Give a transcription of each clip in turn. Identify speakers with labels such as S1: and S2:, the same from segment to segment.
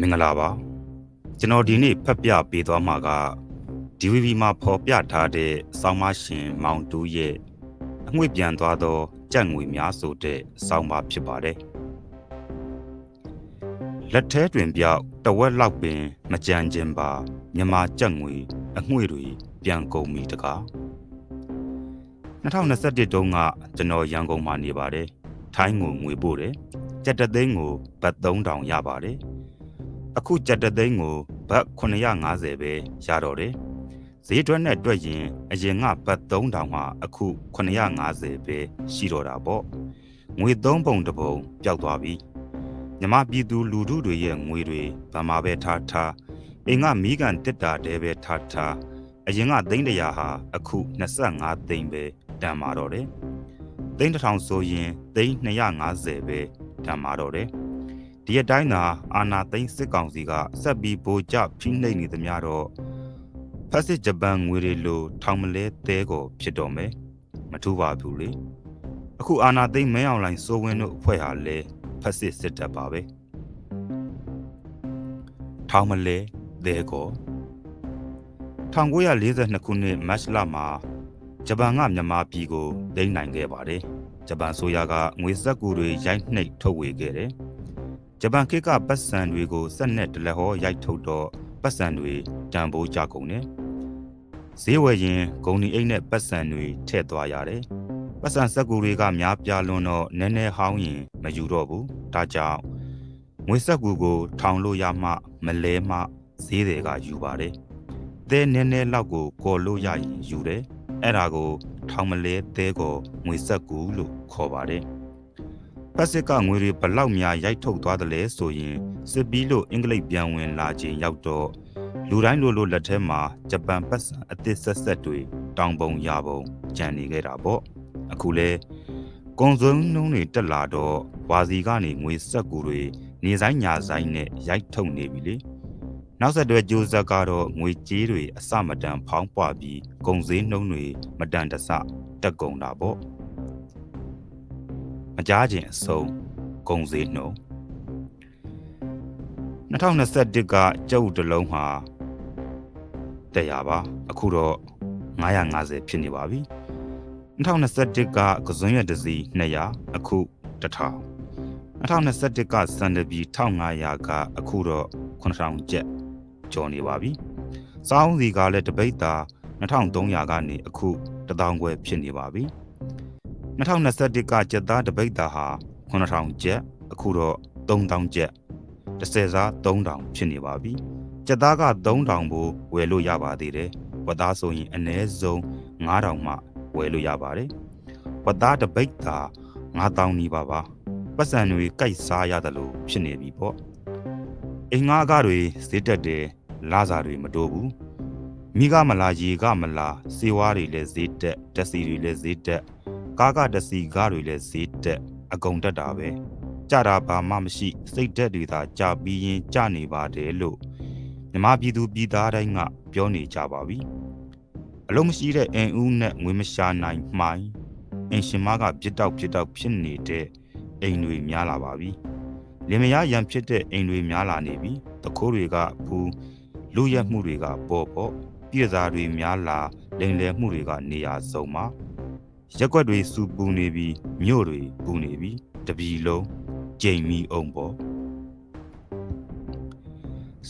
S1: မင်္ဂလာပါကျွန်တော်ဒီနေ့ဖတ်ပြပေးသွားမှာက DVB မှာဖော်ပြထားတဲ့စောင်းမရှင်မောင်တူးရဲ့အငွေ့ပြန်သွားသောကြက်ငွေများဆိုတဲ့စောင်းပါဖြစ်ပါတယ်လက်ထဲတွင်ပြောက်တဝက်လောက်ပင် မကြမ်းခြင်းပါမြမကြက်ငွေအငွေ့တွေပြန်ကုန်ပြီတကား2021တုန်းကကျွန်တော်ရန်ကုန်မှာနေပါတယ်ထိုင်းငွေငွေပို့တယ်ကြက်တသိန်းကိုဘတ်3000ရပါတယ် အခုကြက်တသိန်းကိုဘတ်950ပဲရတော့တယ်ဈေးတွက်နဲ့တွက်ရင်အရင်ကဘတ်3000ဟာအခု950ပဲရှိတော့တာပေါ့ငွေ3ပုံတစ်ပုံပျောက်သွားပြီမြမပြည်သူလူထုတွေရဲ့ငွေတွေဗမာပဲထားထားအိမ်ကမီးကန်တစ်တာတဲပဲထားထားအရင်ကသိန်းတရာဟာအခု25သိန်းပဲတန်မာတော့တယ်သိန်းတစ်ထောင်ဆိုရင်သိန်း250ပဲတန်မာတော့တယ် ဒီအတိုင်းသာအာနာသိန်းစစ်ကောင်စီကဆက်ပြီးဗိုလ်ကျဖိနှိပ်နေသမျှတော့ဖက်စစ်ဂျပန်ငွေတွေလိုထောင်မလဲတဲကိုဖြစ်တော့မယ်မထူပါဘူးလေအခုအာနာသိန်းမဲအောင်လိုင်းစိုးဝင်းတို့အဖွဲ့ဟာလဲဖက်စစ်စစ်တပ်ပါပဲထောင်မလဲတဲကို1942ခုနှစ်မတ်လမှာဂျပန်ကမြန်မာပြည်ကိုဒိမ်းနိုင်ခဲ့ပါတယ်ဂျပန်ဆိုရကငွေစက်ကူတွေရိုက်နှိပ်ထုတ်ဝေခဲ့တယ် ဂျပန်ခေတ်ကပတ်စံတွေကိုစက်နဲ့တလက်ဟောရိုက်ထုတ်တော့ပတ်စံတွေတန်ဖိုးကြကုန်တယ်ဈေးဝယ်ရင်ဂုံဒီအိတ်နဲ့ပတ်စံတွေထည့်သွားရတယ်ပတ်စံစက်ကူတွေကများပြားလွန်းတော့နည်းနည်းဟောင်းရင်မယူတော့ဘူးဒါကြောင့်ငွေစက်ကူကို ထောင်လို့ရမှမလဲမှဈေးတွေကယူပါတယ်သဲနည်းနည်းလောက်ကိုကော်လို့ရရင်ယူတယ်အဲ့ဒါကိုထောင်မလဲသဲကိုငွေဆက်ကူလို့ခေါ်ပါတယ်။ ပတ်စစ်ကငွေတွေဘလောက်များရိုက်ထုတ်သွားတယ်လဲဆိုရင်စစ်ပြီးလို့အင်္ဂလိပ်ပြန်ဝင်လာခြင်းရောက်တော့လူတိုင်းလိုလိုလက်ထဲမှာဂျပန်ပတ်စံအသစ်ဆက်ဆက်တွေတောင်ပုံရပုံကြံနေခဲ့တာပေါ့။အခုလဲကုံစုံနှုံးတွေတက်လာတော့ဝါစီကနေငွေဆက်ကူတွေနေဆိုင်ညာဆိုင်နဲ့ရိုက်ထုတ်နေပြီလေ။နောက်ဆက်တွဲကြိုးဆက်ကတော့ငွေကြေးတွေအစမတန်ဖောင်းပွားပြီးကုန်စည်နှုန်းတွေမတန်တဆတက်ကုန်တာပေါ့မ ကြားခြင်းအဆုံးကုန်စည်နှုန်း2021ကကျုပ်တလုံးမှာ100ပါအခုတော့950ဖြစ်နေပါပြီ2021ကကစွန်းရတစီ200အခု1000 2021ကစံတပီ1500ကအခုတော့9000ကျပ်ကျော်နေပါပြီ။စောင်းစီကလည်းတပိတ်တာ2300ကနေအခု1000ခွဲဖြစ်နေပါပြီ။ 2021ကကျက်သားတပိတ်တာဟာ9000ကျက်အခုတော့3000ကျက်30စား3000ဖြစ်နေပါပြီ။ကျက်သားက3000ဘိုးဝယ်လို့ရပါသေးတယ်။ဝတ်သားဆိုရင်အနည်းဆုံး9000မှဝယ်လို့ရပါတယ်။ဝတ်သားတပိတ်တာ9000နီးပါပါ။ပတ်စံတွေကြိုက်စားရတယ်လို့ဖြစ်နေပြီပေါ့။အင်္ဂါကတွေဈေးတက်တယ်လစာတွေမတိုးဘူးမိကမလာရေကမလာစေဝါတွေလည်းဈေးတက်တက်စီတွေလည်းဈေးတက် ကားကတစီကားတွေလည်းဈေးတက်အကုန်တက်တာပဲကြတာဘာမှမရှိ စိတ်တက်တွေသာကြပြီးရင်ကြနေပါတယ်လို့မြမပြည်သူပြည်သားတိုင်းကပြောနေကြပါပြီအလုံးမရှိတဲ့အင်ဦးနဲ့ငွေမရှာနိုင်မှိုင်းအင်ရှင်မကပြစ်တောက်ပြစ်တောက်ဖြစ်နေတဲ့အိမ်တွေများလာပါပြီလင်မယားရံဖြစ်တဲ့အိမ်တွေများလာနေပြီတခိုးတွေကဘူးလူရက်မှုတွေကပေါ်ပေါ်ပြည်သားတွေများလာလိန်လယ်မှုတွေက နေရာစုံမှာ ရက်ွက်တွေစူပူနေပြီးမြို့တွေပူနေပြီးတပြီလုံးကြိမ်မီအောင်ပေါ်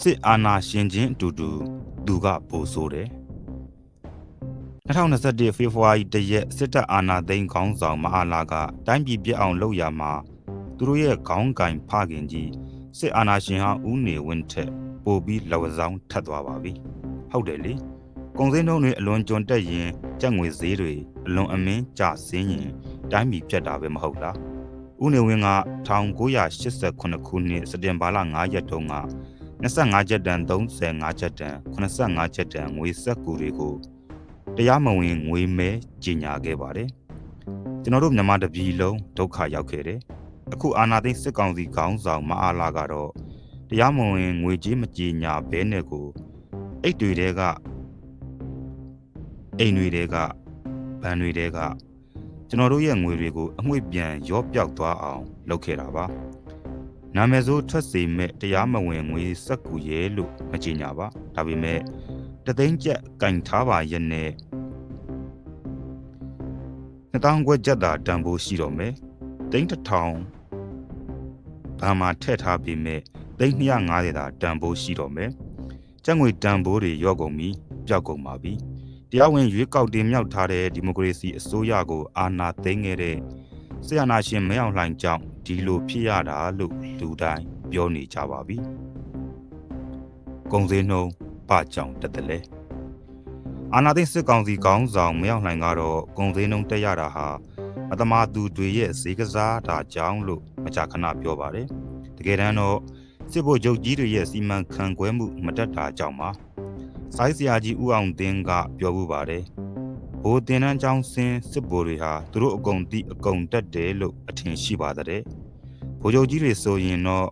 S1: စစ်အာဏာရှင်ချင်းအတူတူသူကပိုဆိုးတယ်2021ဖေဖော်ဝါရီတရက်စစ်တပ်အာဏာသိမ်းခေါင်းဆောင်မဟာလာကတိုင်းပြည်ပြည့်အောင်လုပ်ရမှာသူတို့ရဲ့ခေါင်းကင်ဖခင်ကြီးစစ်အာဏာရှင်ဟာဦးနေဝင်းထက်ပိုပြီးလဝဆောင်ထပ်သွားပါပြီဟုတ်တယ်လေ ကုန်စည်နှုန်းတွေအလွန်ကျွံတက်ရင်ကြက်ငွေဈေးတွေအလွန်အမင်းကျဆင်းရင်တိုင်းပြည်ပြတ်တာပဲမဟုတ်လားဦးနေဝင်းက1988ခုနှစ်စက်တင်ဘာလ9ရက်တုန်းက25ချက်တန်35ချက်တန်85ချက်တန်ငွေဆက်ကူတွေကိုတရားမဝင်ငွေမဲကြီးညာခဲ့ပါတယ်ကျွန်တော်တို့မြန်မာတပြည်လုံးဒုက္ခရောက်ခဲ့တယ်အခုအာနာသိန်းစစ်ကောင်စီခေါင်းဆောင်မအားလာကတော့တရားမဝင်ငွေကြေးမကြေညာဘဲနဲ့ကိုအိတ်တွေတဲက အိမ်တွေတဲကဘဏ်တွေတဲကကျွန်တော်တို့ရဲ့ငွေတွေကိုအငွေ့ပြန်ရော့ပြောက်သွားအောင် လုပ်ခဲ့တာပါနာမည်ဆိုးထွက်စေမဲ့တရားမဝင်ငွေစက်ကူရဲလို့မကြေညာပါဒါပေမဲ့တသိန်းကျပ်ကင်ထားပါရဲ့နဲ့နှစ်တောင်ခွက်ကျပ်သာတန်ဖိုးရှိတော့မယ်သိန်းတစ်ထောင်ဘာမှထည့်ထားပြီးမဲ့သိန်း250သာတန်ဖိုးရှိတော့မယ်ကျပ်ငွေတန်ဖိုးတွေရော့ကုန်ပြီပျောက်ကုန်ပါပြီ တရားဝင်ရွေးကောက်တင်မြှောက်ထားတဲ့ဒီမိုကရေစီအစိုးရကိုအာဏာသိမ်းခဲ့တဲ့ဆရာနာရှင်မဲအောင်လှိုင်ကြောင့်ဒီလိုဖြစ်ရတာလို့လူတိုင်းပြောနေကြပါပြီ။ကုံစင်းနှုံပကြောင်တက်တယ်လေ။အာနာသိန်းစစ်ကောင်စီခေါင်းဆောင်မဲအောင်လှိုင်ကတော့ကုံစင်းနှုံတက်ရတာဟာအသမားသူတွေရဲ့ဈေးကစားတာကြောင့်လို့မကြာခဏပြောပါတယ်။တကယ်တမ်းတော့စစ်ဘုတ်ချုပ်ကြီးတွေရဲ့စီမံခန့်ခွဲမှုမတက်တာကြောင့်ပါ။ စိုင်းစရာကြီးဦးအောင်တင်းကပြောမှုပါတယ်။ဘိုးတင်တန်းကျောင်းစင်းစစ်ဘိုလ်တွေဟာသူတို့အကုန်တိအကုန်တက်တယ်လို့အထင်ရှိပါတဲ့။ဘိုးချုပ်ကြီးတွေဆိုရင်တော့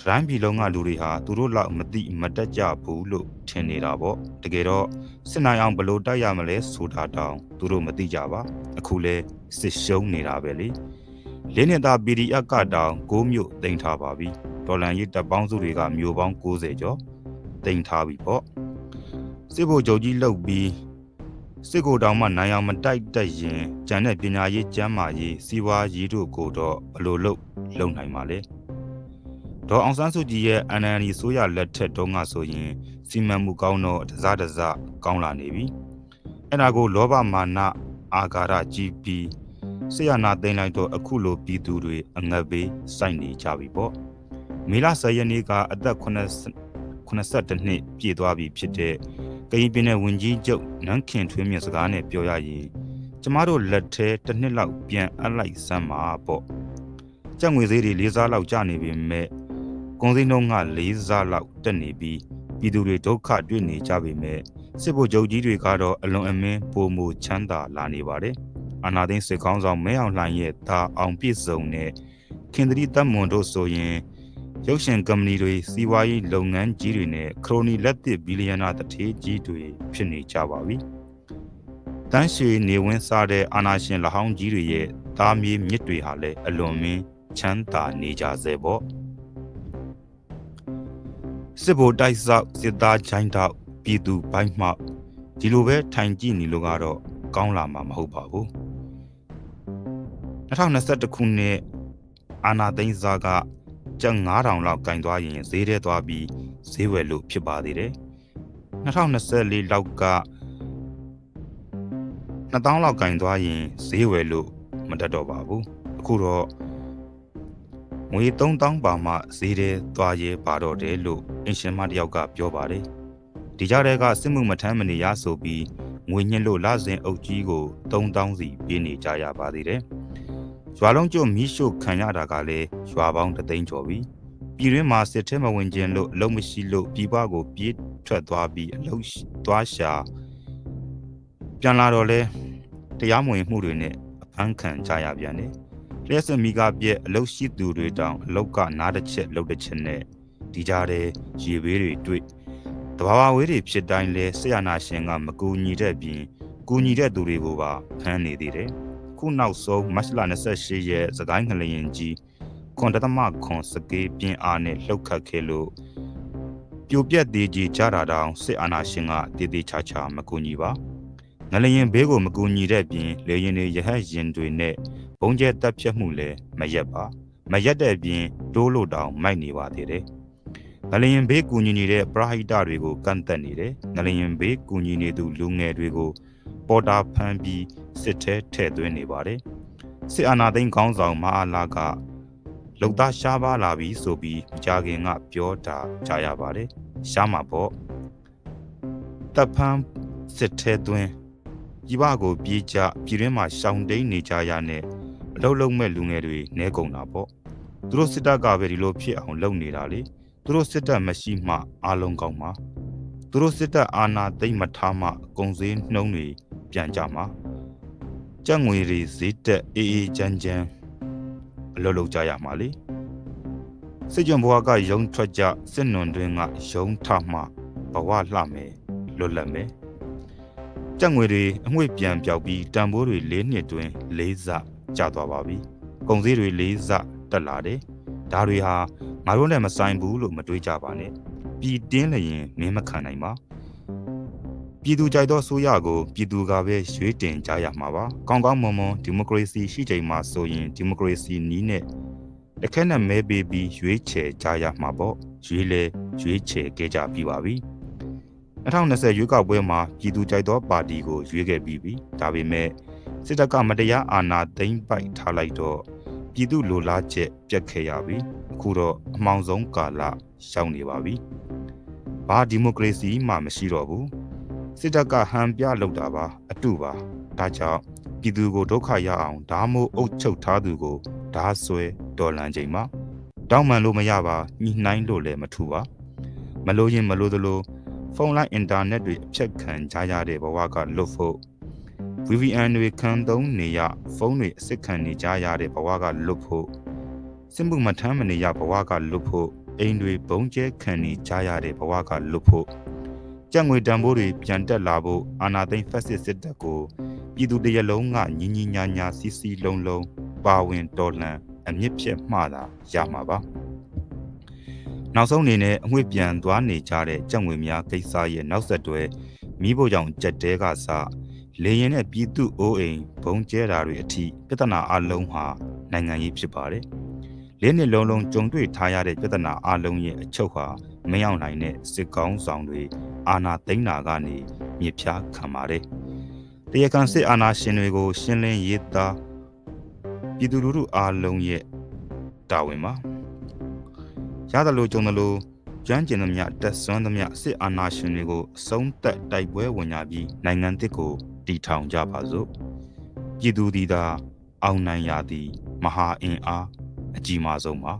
S1: တိုင်းပြည်လုံးကလူတွေဟာသူတို့လောက်မတိမတက်ကြဘူးလို့ထင်နေတာပေါ့။တကယ်တော့စစ်နိုင်အောင်ဘလို့တိုက်ရမလဲဆိုတာတောင်သူတို့မသိကြပါ။အခုလဲစစ်ရှုံးနေတာပဲလေ။လင်းနေတာ PDF ကတောင်6မြို့တင်ထားပါပြီ။ဒေါ်လန်ရေးတပ်ပေါင်းစုတွေကမြို့ပေါင်း90ကျော်တင်ထားပြီပေါ့။ စစ်ဘိုလ်ချုပ်ကြီးလှုပ်ပြီးစစ်ကိုတောင်မှနိုင်အောင်မတိုက်တက်ရင်ကျန်တဲ့ပညာရေးကျမ်းမာရေးစီးပွားရေးတို့ကိုတော့ဘလို့လုပ်လုပ်နိုင်မှာလဲဒေါ်အောင်ဆန်းစုကြည်ရဲ့ NLD ဆိုရလက်ထက်တုန်းကဆိုရင်စီမံမှုကောင်းတော့တစားတစားကောင်းလာနေပြီအဲ့ဒါကိုလောဘမာနအာဃာတကြီးပြီးဆရာနာသိမ့်လိုက်တော့အခုလိုပြည်သူတွေအငတ်ဘေးစိုက်နေကြပြီပေါ့မေလ10ရက်နေ့ကအသက်80 82နှစ်ပြည့်သွားပြီဖြစ်တဲ့ ကရင်ပြည်နယ်ဝန်ကြီးချုပ်နန်းခင်ထွေးမြင့်စကားနဲ့ပြောရရင်ကျမတို့လက်ထဲတစ်နှစ်လောက်ပြန်အပ်လိုက်စမ်းပါပေါ့ကြက်ငွေသေးတွေ၄စားလောက်ကျနေပြီမဲ့ကုန်စည်နှုန်းက၄စားလောက်တက်နေပြီးပြည်သူတွေဒုက္ခတွေ့နေကြပြီမဲ့စစ်ဗိုလ်ချုပ်ကြီးတွေကတော့အလွန်အမင်းပုံမူချမ်းသာလာနေပါတယ်အာနာသိန်းစစ်ကောင်းဆောင်မဲအောင်လှိုင်ရဲ့ဒါအောင်ပြည့်စုံတဲ့ခင်သတိတပ်မွန်တို့ဆိုရင် ရုပ်ရှင်ကုမ္ပဏီတွေစီးပွားရေးလုပ်ငန်းကြီးတွေနဲ့ခရိုနီလက်သစ်ဘီလီယံနာတထေးကြီးတွေဖြစ်နေကြပါပြီ။တန်းရွှေနေဝင်းစားတဲ့အာနာရှင်လဟောင်းကြီးတွေရဲ့သားမြေးမြစ်တွေဟာလည်းအလွန်မင်းချမ်းသာနေကြစေပေါ့။စစ်ဘိုလ်တိုက်ဆောက်စစ်သားချိုင်းတောက်ပြည်သူဘိုင်းမှောက်ဒီလိုပဲထိုင်ကြည့်နေလို့ကတော့ကောင်းလာမှာမဟုတ်ပါဘူး။2021ခုနှစ်အာနာသိန်းစာက ကျပ်9000လောက်ကင်သွားရင်ဈေးထဲသွားပြီးဈေးဝယ်လို့ဖြစ်ပါသေးတယ်2024လောက်က2000လောက်ကင်သွားရင်ဈေးဝယ်လို့မတတ်တော့ပါဘူးအခုတော့ငွေ3000ပါမှဈေးထဲသွားရဲပါတော့တယ်လို့အင်ရှင်မတယောက်ကပြောပါတယ်ဒီကြားထဲကစစ်မှုမထမ်းမနေရဆိုပြီးငွေညှစ်လို့လစဉ်အုပ်ကြီးကို3000စီပေးနေကြရပါသေးတယ် ရွာလုံးကျွတ်မီးရှို့ခံရတာကလည်းရွာပေါင်းတသိန်းကျော်ပြီပြည်တွင်းမှာစစ်ထဲမဝင်ခြင်းလို့အလုံးမရှိလို့ပြည်ပကိုပြေးထွက်သွားပြီးအလုံးသွားရှာပြန်လာတော့လဲတရားမဝင်မှုတွေနဲ့အဖမ်းခံကြရပြန်တယ်လျှက်စမီကပြက်အလုရှိသူတွေတောင်အလုကနားတစ်ချက်လှုပ်တစ်ချက်နဲ့ဒီကြားထဲရေဘေးတွေတွေ့တဘာဝဝေးတွေဖြစ်တိုင်းလဲဆရာနာရှင်ကမကူညီတဲ့ပြင်ကူညီတဲ့သူတွေကိုပါဖမ်းနေသေးတယ် ခုနောက်ဆုံးမတ်လ28ရက်စကိုင်းငလျင်ကြီးခွန်တသမခွန်စကေးပြင်းအားနဲ့လှုပ်ခတ်ခဲ့လို့ပြိုပြက်သေးကြီးကြတာတောင်စစ်အာဏာရှင်ကတည်တည်ချာချာမကူညီပါငလျင်ဘေးကိုမကူညီတဲ့ပြင်လေရင်တွေရဟတ်ရင်တွေနဲ့ဘုံကျဲတက်ဖြတ်မှုလည်းမရက်ပါမရက်တဲ့ပြင်တိုးလို့တောင်မိုက်နေပါသေးတယ်ငလျင်ဘေးကူညီနေတဲ့ပရဟိတတွေကိုကန့်သက်နေတယ်ငလျင်ဘေးကူညီနေသူလူငယ်တွေကို ပေါ်တာဖမ်းပြီးစစ်ထဲထည့်သွင်းနေပါတယ်စစ်အာဏာသိမ်းခေါင်းဆောင်မအားလာကလုံသားရှားပါလာပြီဆိုပြီးကြာခင်ကပြောတာကြားရပါတယ်ရှားမှာပေါ့တပ်ဖမ်းစစ်ထဲသွင်းကြီးပါကိုပြေးကြပြည်ရင်းမှာရှောင်တိန်နေကြရနဲ့အလုတ်လုံးမဲ့လူငယ်တွေနဲကုန်တာပေါ့သူတို့စစ်တပ်ကပဲဒီလိုဖြစ်အောင်လုပ်နေတာလေသူတို့စစ်တပ်မရှိမှအားလုံးကောင်းမှာသူတို့စစ်တပ်အာဏာသိမ်းမထားမှကုံစည်းနှုံးတွေ ပြန်ကြမှာကြက်ငွေတွေဈေးတက်အေးအေးချမ်းချမ်းအလုပ်လုပ်ကြရမှာလေစစ်ကြံဘွားကယုံထွက်ကြစစ်နွန်တွင်ကယုံထမှဘဝလှမယ်လွတ်လပ်မယ်ကြက်ငွေတွေအငွေ့ပြန်ပြောက်ပြီးတန်ဖိုးတွေ၄နှစ်တွင်၄စကျသွားပါပြီကုံစည်းတွေ၄စတက်လာတယ်ဒါတွေဟာငါတို့နဲ့မဆိုင်ဘူးလို့မတွေးကြပါနဲ့ပြည်တင်းလျင်မင်းမခံနိုင်ပါ ပြည်သူကြိုက်သောဆိုရကိုပြည်သူကပဲရွေးတင်ကြရမှာပါကောင်းကောင်းမွန်မွန်ဒီမိုကရေစီရှိချိန်မှာဆိုရင်ဒီမိုကရေစီနီးနဲ့တစ်ခက်နဲ့မဲပေးပြီးရွေးချယ်ကြရမှာပေါ့ရွေးလဲရွေးချယ်ခဲ့ကြပြီးပါပြီ2020ရွေးကောက်ပွဲမှာပြည်သူကြိုက်သောပါတီကိုရွေးခဲ့ပြီးပြီဒါပေမဲ့စစ်တပ်ကမတရားအာဏာသိမ်းပိုက်ထားလိုက်တော့ပြည်သူလိုလားချက်ပြတ်ခဲ့ရပြီအခုတော့အမောင်ဆုံးကာလရောက်နေပါပြီဘာဒီမိုကရေစီမှမရှိတော့ဘူး စစ်တပ်ကဟန်ပြလောက်တာပါအတုပါဒါကြောင့်ပြည်သူကိုဒုက္ခရအောင်ဓာမိုးအုပ်ချုပ်ထားသူကိုဓာဆွဲတော်လန်ချိန်မှာတောင်းပန်လို့မရပါညှိနှိုင်းလို့လည်းမထူပါမလို့ရင်မလို့သလိုဖုန်းလိုင်းအင်တာနက်တွေအဖြတ်ခံကြရတဲ့ဘဝကလွတ်ဖို့ VPN တွေခံသုံးနေရဖုန်းတွေအစစ်ခံနေကြရတဲ့ဘဝကလွတ်ဖို့စစ်မှုမထမ်းမနေရဘဝကလွတ်ဖို့အိမ်တွေဘုံကျဲခံနေကြရတဲ့ဘဝကလွတ်ဖို့ ကြက်ငွေတန်ဖိုးတွေပြန်တက်လာဖို့အာနာသိန်းဖက်စစ်စစ်တပ်ကိုပြည်သူတရလုံးကညီညီညာညာစီစီလုံးလုံးပါဝင်တော်လှန်အမြင့်ဖြတ်မှသာရမှာပါနောက်ဆုံးအနေနဲ့အငွေ့ပြန်သွားနေကြတဲ့ကြက်ငွေများကိစ္စရဲ့နောက်ဆက်တွဲမိဖို့ကြောင့်ကြက်တဲကစလေရင်နဲ့ပြည်သူအိုးအိမ်ဘုံကျဲတာတွေအထိပြဿနာအလုံးဟာနိုင်ငံရေးဖြစ်ပါတယ်။လေးနှစ်လုံးလုံးကြုံတွေ့ထားရတဲ့ပြဿနာအလုံးရဲ့အချုပ်ဟာမရောက်နိုင်တဲ့စစ်ကောင်းဆောင်တွေ အာဏာသိမ်းတာကနေမြစ်ဖြားခံပါတယ်။တရားခံစစ်အာဏာရှင်တွေကို ရှင်းလင်းရေးသားပြည်သူလူထုအလုံးရဲ့တာဝန်ပါ။ရတယ်လို့ကြုံတယ်လို့ကျွမ်းကျင်သမျှတက်ဆွမ်းသမျှစစ်အာဏာရှင်တွေကိုအဆုံးသက်တိုက်ပွဲဝင်ကြပြီးနိုင်ငံတစ်ကိုတည်ထောင်ကြပါစို့ပြည်သူဒီသာအောင်နိုင်ရသည် မဟာအင်အားအကြီးမားဆုံးပါ